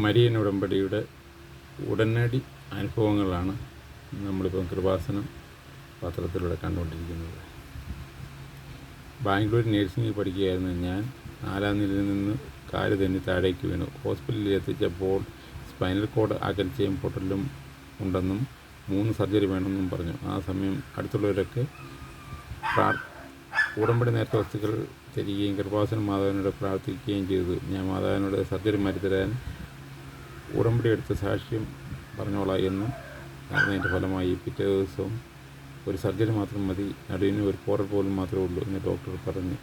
Marian ഉടമ്പടിയുടെ ഉടനടി അനുഭവങ്ങളാണ് നമ്മളിപ്പം കൃപാസനം പത്രത്തിലൂടെ കണ്ടുകൊണ്ടിരിക്കുന്നത്. ബാംഗ്ലൂർ നഴ്സിംഗിൽ പഠിക്കുകയായിരുന്ന ഞാൻ നാലാം നിലയിൽ നിന്ന് കാൽ തന്നെ താഴേക്ക് വീണു. ഹോസ്പിറ്റലിൽ എത്തിച്ചപ്പോൾ സ്പൈനൽ കോഡ് അകൽച്ചയും പൊട്ടലും ഉണ്ടെന്നും മൂന്ന് സർജറി വേണമെന്നും പറഞ്ഞു. ആ സമയം അടുത്തുള്ളവരൊക്കെ ഉടമ്പടി നേരത്തെ വസ്തുക്കൾ തരികയും കൃപാസനം മാതാവിനോട് പ്രാർത്ഥിക്കുകയും ചെയ്തു. ഞാൻ മാതാവിനോട് സർജറി മാറ്റിത്തരാൻ ഉടമ്പടി എടുത്ത സാക്ഷ്യം പറഞ്ഞോളാം എന്ന് അതിന്റെ ഫലമായി പിറ്റേ ദിവസവും ഒരു സർജറി മാത്രം മതി നടുവിന് ഒരു പോറൽ പോലും മാത്രമേ ഉള്ളൂ എന്ന് ഡോക്ടർ പറഞ്ഞു.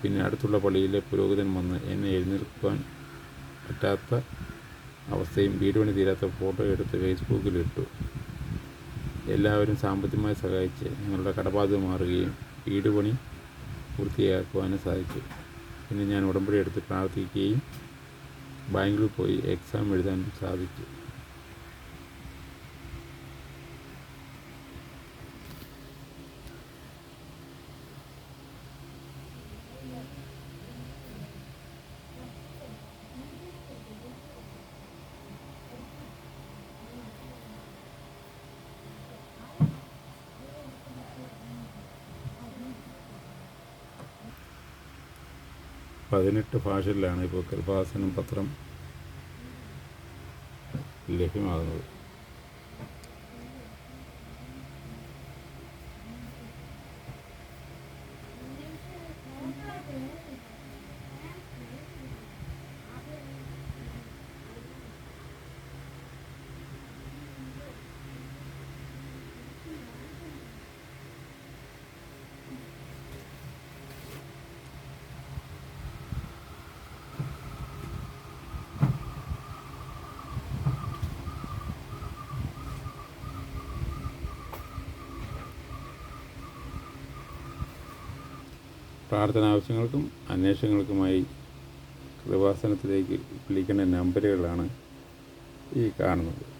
പിന്നെ അടുത്തുള്ള പള്ളിയിലെ പുരോഹിതൻ വന്ന് എന്നെ എഴുന്നേൽക്കാൻ പറ്റാത്ത അവസ്ഥയും വീട് പണി തീരാത്ത ഫോട്ടോ എടുത്ത് ഫേസ്ബുക്കിലിട്ടു. എല്ലാവരും സാമ്പത്തികമായി സഹായിച്ച് ഞങ്ങളുടെ കടബാധ്യത മാറുകയും വീട് പണി പൂർത്തിയാക്കുവാനും സാധിച്ചു. പിന്നെ ഞാൻ ഉടമ്പടി എടുത്ത് പ്രാർത്ഥിക്കുകയും ബാങ്കിൽ പോയി എക്സാം എഴുതാൻ സാധിച്ചു. പതിനെട്ട് ഭാഷകളിലാണ് ഇപ്പോൾ കൃപാസനം പത്രം ലഭ്യമാകുന്നത്. പ്രാർത്ഥന ആവശ്യങ്ങൾക്കും അന്വേഷണങ്ങൾക്കുമായി കൃപാസനത്തിലേക്ക് വിളിക്കേണ്ട നമ്പറുകളാണ് ഈ കാണുന്നത്.